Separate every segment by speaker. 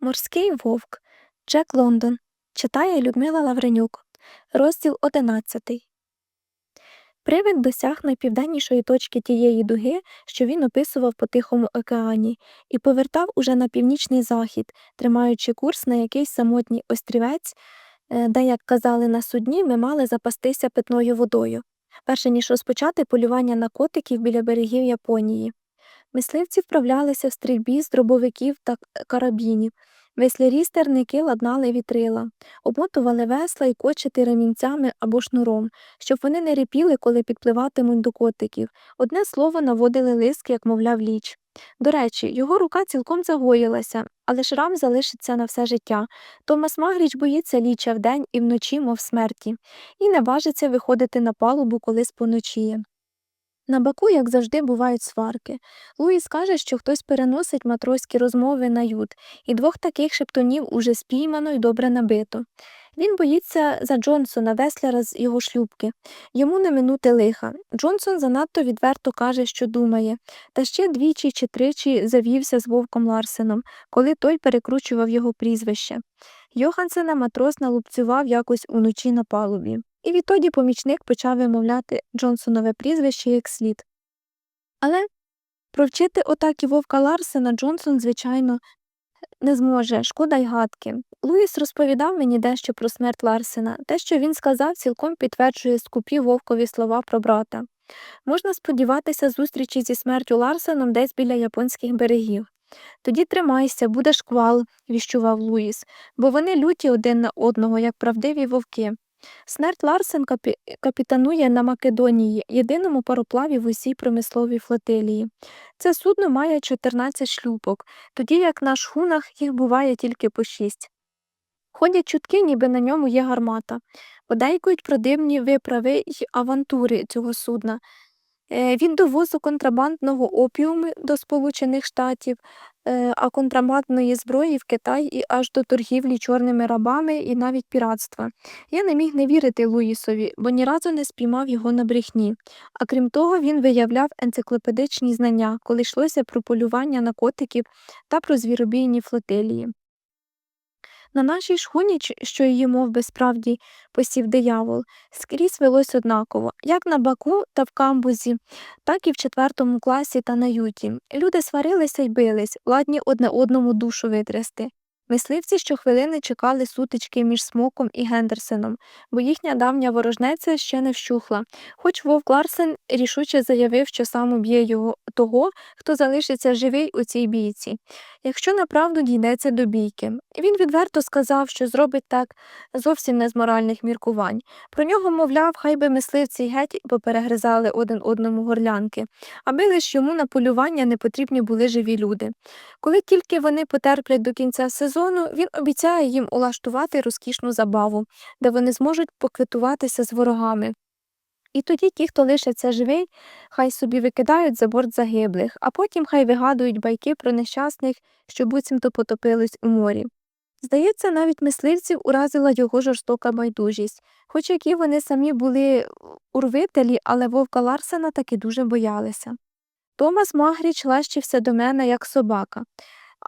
Speaker 1: Морський вовк Джек Лондон читає Людмила Лавренюк. Розділ 11. Привид досяг найпівденнішої точки тієї дуги, що він описував по Тихому океані, і повертав уже на північний захід, тримаючи курс на якийсь самотній острівець, е, де, як казали на судні, ми мали запастися питною водою, перше ніж розпочати полювання на котиків біля берегів Японії. Мисливці вправлялися в стрільбі з дробовиків та карабінів. Веслярі стерники ладнали вітрила, обмотували весла і кочити ремінцями або шнуром, щоб вони не репіли, коли підпливатимуть до котиків. Одне слово наводили лиск, як мовляв ліч. До речі, його рука цілком загоїлася, але шрам залишиться на все життя. Томас Магріч боїться ліча вдень і вночі, мов смерті, і не важиться виходити на палубу, коли споночіє. На баку, як завжди, бувають сварки. Луїс каже, що хтось переносить матроські розмови на ют, і двох таких шептунів уже спіймано і добре набито. Він боїться за Джонсона, весляра з його шлюбки. Йому не минути лиха. Джонсон занадто відверто каже, що думає, та ще двічі чи тричі завівся з вовком Ларсеном, коли той перекручував його прізвище. Йохансена матрос налупцював якось уночі на палубі. І відтоді помічник почав вимовляти Джонсонове прізвище як слід. Але провчити отак і вовка Ларсена Джонсон, звичайно, не зможе, шкода й гадки. Луїс розповідав мені дещо про смерть Ларсена, те, що він сказав, цілком підтверджує скупі вовкові слова про брата. Можна сподіватися зустрічі зі смертю Ларсеном десь біля японських берегів. Тоді тримайся, буде шквал, віщував Луїс, бо вони люті один на одного, як правдиві вовки. Смерть Ларсен капі... капітанує на Македонії, єдиному пароплаві в усій промисловій флотилії. Це судно має 14 шлюпок, тоді як на шхунах їх буває тільки по 6. Ходять чутки, ніби на ньому є гармата. Подейкують про дивні виправи й авантури цього судна. Е, Від довозу контрабандного опіуму до Сполучених Штатів, а контрабандної зброї в Китай і аж до торгівлі чорними рабами і навіть піратства. Я не міг не вірити Луїсові, бо ні разу не спіймав його на брехні. А крім того, він виявляв енциклопедичні знання, коли йшлося про полювання на котиків та про звіробійні флотилії. На нашій шхуні, що її мов би справді посів диявол, скрізь велось однаково, як на баку та в камбузі, так і в четвертому класі та на юті. Люди сварилися й бились, ладні одне одному душу витрясти. Мисливці щохвилини чекали сутички між Смоком і Гендерсеном, бо їхня давня ворожнеця ще не вщухла, хоч Вовк Ларсен рішуче заявив, що сам уб'є його того, хто залишиться живий у цій бійці, якщо направду дійдеться до бійки. Він відверто сказав, що зробить так зовсім не з моральних міркувань. Про нього, мовляв, хай би мисливці геть поперегризали один одному горлянки, аби лиш йому на полювання не потрібні були живі люди. Коли тільки вони потерплять до кінця сезону, він обіцяє їм улаштувати розкішну забаву, де вони зможуть поквитуватися з ворогами. І тоді ті, хто лишиться живий, хай собі викидають за борт загиблих, а потім хай вигадують байки про нещасних, що буцімто потопились у морі. Здається, навіть мисливців уразила його жорстока байдужість, хоч які вони самі були урвителі, але вовка Ларсена таки дуже боялися. Томас Магріч лащився до мене, як собака.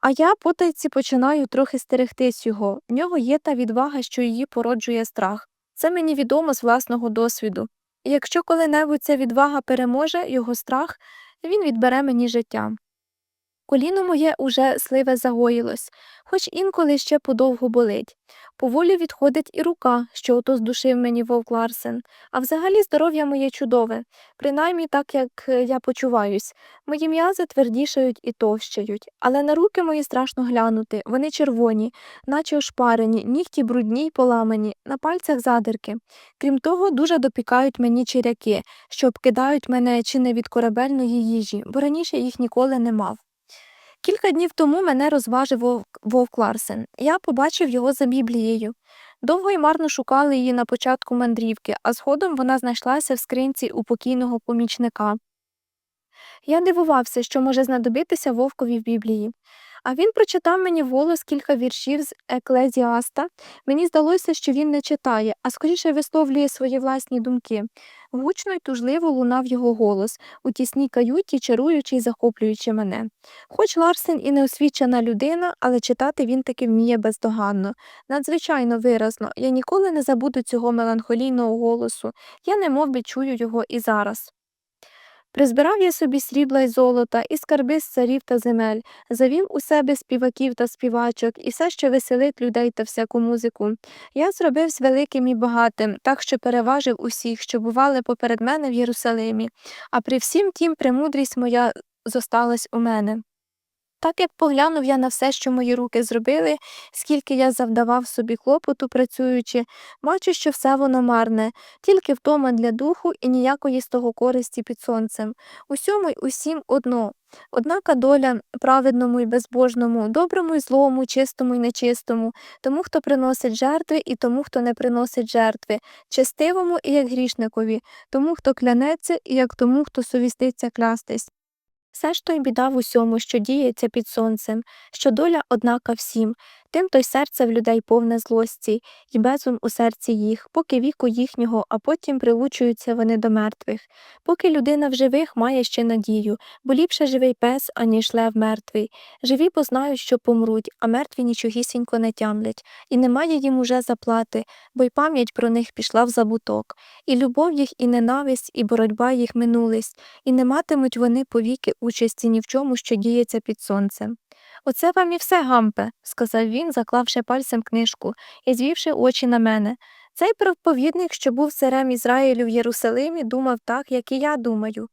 Speaker 1: А я потайці починаю трохи стерегтись його. В нього є та відвага, що її породжує страх. Це мені відомо з власного досвіду. І якщо коли-небудь ця відвага переможе його страх, він відбере мені життя. Коліно моє уже сливе загоїлось, хоч інколи ще подовго болить. Поволі відходить і рука, що ото здушив мені вовк Ларсен. А взагалі здоров'я моє чудове, принаймні так, як е, я почуваюсь. Мої м'язи твердішають і товщають, але на руки мої страшно глянути, вони червоні, наче ошпарені, нігті брудні й поламані, на пальцях задирки. Крім того, дуже допікають мені чиряки, що обкидають мене чи не від корабельної їжі, бо раніше їх ніколи не мав. Кілька днів тому мене розважив вовк, вовк Ларсен. Я побачив його за Біблією. Довго й марно шукали її на початку мандрівки, а згодом вона знайшлася в скринці у покійного помічника. Я дивувався, що може знадобитися вовкові в Біблії. А він прочитав мені вголос кілька віршів з Еклезіаста. Мені здалося, що він не читає, а скоріше висловлює свої власні думки. Гучно й тужливо лунав його голос у тісній каюті, чаруючи й захоплюючи мене. Хоч Ларсен і неосвічена людина, але читати він таки вміє бездоганно. Надзвичайно виразно, я ніколи не забуду цього меланхолійного голосу, я немов би чую його і зараз. Призбирав я собі срібла й золота, і скарби з царів та земель, завів у себе співаків та співачок, і все, що веселить людей та всяку музику. Я зробився великим і багатим, так що переважив усіх, що бували поперед мене в Єрусалимі, а при всім тім премудрість моя зосталась у мене. Так як поглянув я на все, що мої руки зробили, скільки я завдавав собі клопоту, працюючи, бачу, що все воно марне, тільки втома для духу і ніякої з того користі під сонцем. Усьому й усім одно. Однака доля праведному й безбожному, доброму й злому, чистому й нечистому, тому, хто приносить жертви, і тому, хто не приносить жертви, честивому і як грішникові, тому, хто клянеться, і як тому, хто совіститься клястись. Все ж то й біда в усьому, що діється під сонцем, що доля однака всім, тим то й серце в людей повне злості, й безум у серці їх, поки віку їхнього, а потім прилучуються вони до мертвих. Поки людина в живих має ще надію, бо ліпше живий пес, аніж лев мертвий. Живі бо знають, що помруть, а мертві нічогісінько не тямлять, і немає їм уже заплати, бо й пам'ять про них пішла в забуток. І любов їх, і ненависть, і боротьба їх минулись, і не матимуть вони повіки участі ні в чому, що діється під сонцем. Оце вам і все, гампе, сказав він, заклавши пальцем книжку і звівши очі на мене. Цей проповідник, що був царем Ізраїлю в Єрусалимі, думав так, як і я думаю.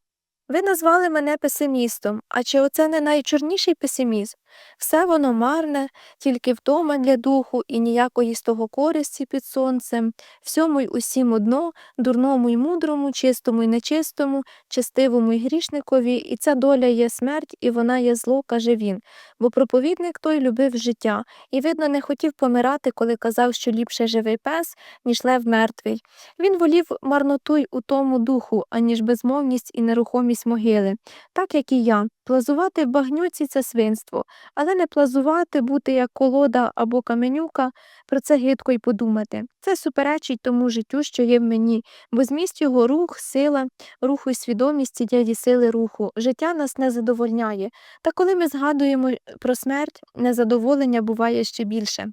Speaker 1: Ви назвали мене песимістом, а чи оце не найчорніший песимізм? Все воно марне, тільки втома для духу і ніякої з того користі під сонцем, всьому й усім одно, дурному й мудрому, чистому й нечистому, честивому й грішникові, і ця доля є смерть, і вона є зло, каже він. Бо проповідник той любив життя, і, видно, не хотів помирати, коли казав, що ліпше живий пес, ніж лев мертвий. Він волів марноту й у тому духу, аніж безмовність і нерухомість могили, так як і я. Плазувати в багнюці це свинство, але не плазувати, бути як колода або каменюка, про це гидко й подумати. Це суперечить тому життю, що є в мені, бо зміст його рух, сила, руху й свідомість дяді сили руху. Життя нас не задовольняє, та коли ми згадуємо про смерть, незадоволення буває ще більше.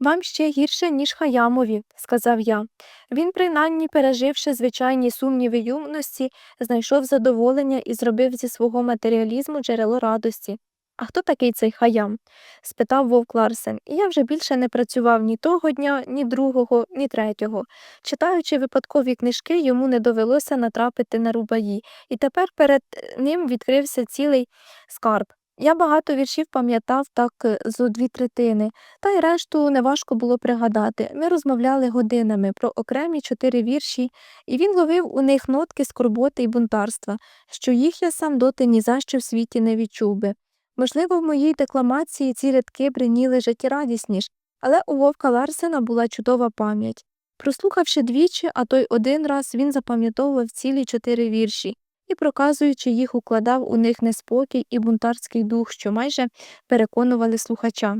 Speaker 1: Вам ще гірше, ніж Хаямові, сказав я. Він, принаймні, переживши звичайні сумніви юності, знайшов задоволення і зробив зі свого матеріалізму джерело радості. А хто такий цей хаям? спитав вовк Ларсен, і я вже більше не працював ні того дня, ні другого, ні третього. Читаючи випадкові книжки, йому не довелося натрапити на рубаї, і тепер перед ним відкрився цілий скарб. Я багато віршів пам'ятав так е, зо дві третини, та й решту неважко було пригадати. Ми розмовляли годинами про окремі чотири вірші, і він ловив у них нотки скорботи й бунтарства, що їх я сам доти ні за що в світі не відчув би. Можливо, в моїй декламації ці рядки бриніли життєрадісніш, але у Вовка Ларсена була чудова пам'ять. Прослухавши двічі, а той один раз він запам'ятовував цілі чотири вірші і, проказуючи їх, укладав у них неспокій і бунтарський дух, що майже переконували слухача.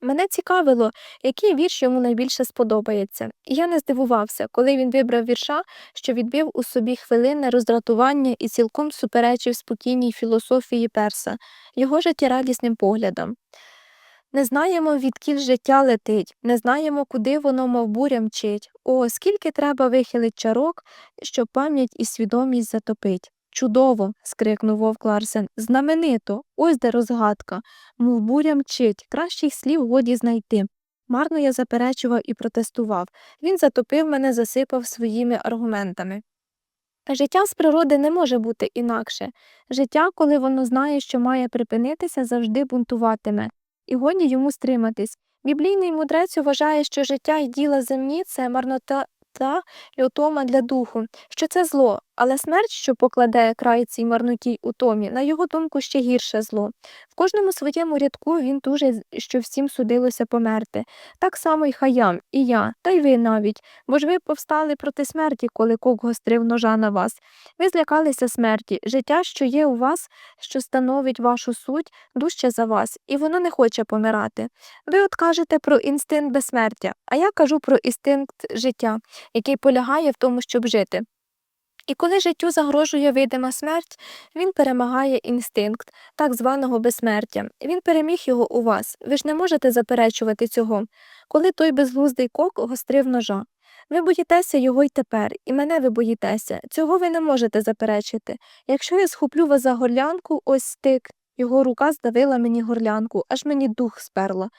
Speaker 1: Мене цікавило, який вірш йому найбільше сподобається, і я не здивувався, коли він вибрав вірша, що відбив у собі хвилинне роздратування і цілком суперечив спокійній філософії перса, його життєрадісним поглядам. Не знаємо, відкіль життя летить, не знаємо, куди воно, мов буря мчить. О, скільки треба вихилить чарок, щоб пам'ять і свідомість затопить. Чудово. скрикнув вовк Ларсен. Знаменито, ось де розгадка. Мов буря мчить, кращих слів годі знайти. Марно я заперечував і протестував. Він затопив мене, засипав своїми аргументами. Життя з природи не може бути інакше. Життя, коли воно знає, що має припинитися, завжди бунтуватиме і годі йому стриматись. Біблійний мудрець вважає, що життя і діла земні це марнота та лютома для духу, що це зло, Але смерть, що покладе край цій марнотій утомі, на його думку ще гірше зло. В кожному своєму рядку він тужить, що всім судилося померти. Так само й хаям, і я, та й ви навіть, бо ж ви повстали проти смерті, коли кок гострив ножа на вас. Ви злякалися смерті, життя, що є у вас, що становить вашу суть, дужче за вас, і воно не хоче помирати. Ви от кажете про інстинкт безсмертя, а я кажу про інстинкт життя, який полягає в тому, щоб жити. І коли життю загрожує видима смерть, він перемагає інстинкт так званого безсмертя. Він переміг його у вас. Ви ж не можете заперечувати цього. Коли той безглуздий кок гострив ножа. Ви боїтеся його й тепер, і мене ви боїтеся. Цього ви не можете заперечити. Якщо я схоплю вас за горлянку, ось стик. Його рука здавила мені горлянку, аж мені дух сперла.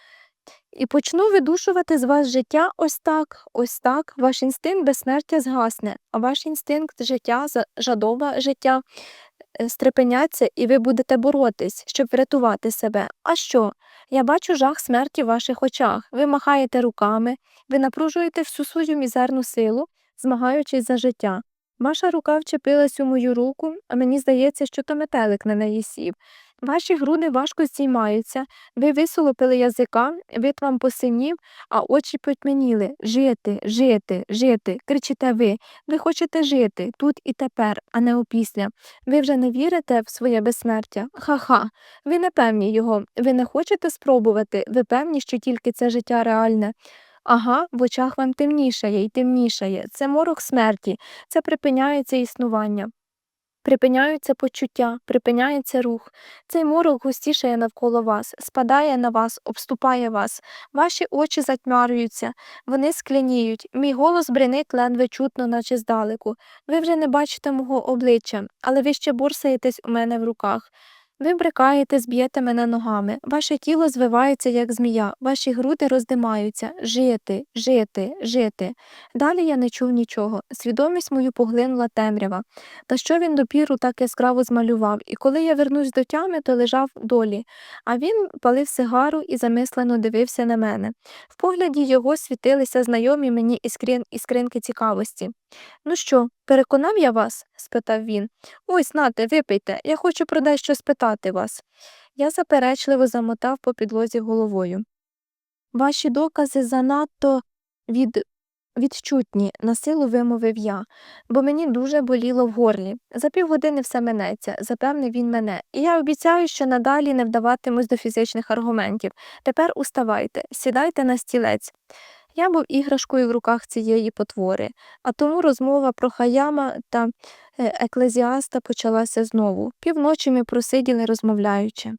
Speaker 1: І почну видушувати з вас життя ось так, ось так. Ваш інстинкт безсмертя згасне, а ваш інстинкт життя, жадоба життя е, стрепеняться, і ви будете боротись, щоб врятувати себе. А що? Я бачу жах смерті в ваших очах. Ви махаєте руками, ви напружуєте всю свою мізерну силу, змагаючись за життя. Ваша рука вчепилась у мою руку, а мені здається, що то метелик на неї сів. Ваші груди важко здіймаються, ви висолопили язика, вид вам посинів, а очі потьмяніли. Жити, жити, жити. Кричите ви. Ви хочете жити тут і тепер, а не опісля. Ви вже не вірите в своє безсмертя? Ха-ха. Ви не певні його. Ви не хочете спробувати, ви певні, що тільки це життя реальне. Ага, в очах вам темнішає й темнішає. Це морок смерті, це припиняється існування. Припиняються почуття, припиняється рух. Цей морок густішає навколо вас, спадає на вас, обступає вас. Ваші очі затьмарюються, вони скляніють. Мій голос бренить ледве чутно, наче здалеку. Ви вже не бачите мого обличчя, але ви ще борсаєтесь у мене в руках. Ви брикаєте, зб'єте мене ногами. Ваше тіло звивається, як змія, ваші груди роздимаються. Жити, жити, жити. Далі я не чув нічого. Свідомість мою поглинула темрява. Та що він допіру так яскраво змалював, і коли я вернусь до тями, то лежав долі, а він палив сигару і замислено дивився на мене. В погляді його світилися знайомі мені іскрин... іскринки цікавості. Ну що, переконав я вас? спитав він. Ось, нате, випийте, я хочу про дещо спитати вас. Я заперечливо замотав по підлозі головою. Ваші докази занадто від... відчутні, насилу вимовив я, бо мені дуже боліло в горлі. За півгодини все минеться, запевнив він мене, і я обіцяю, що надалі не вдаватимусь до фізичних аргументів. Тепер уставайте, сідайте на стілець. Я був іграшкою в руках цієї потвори, а тому розмова про Хаяма та е, еклезіаста почалася знову. Півночі ми просиділи, розмовляючи.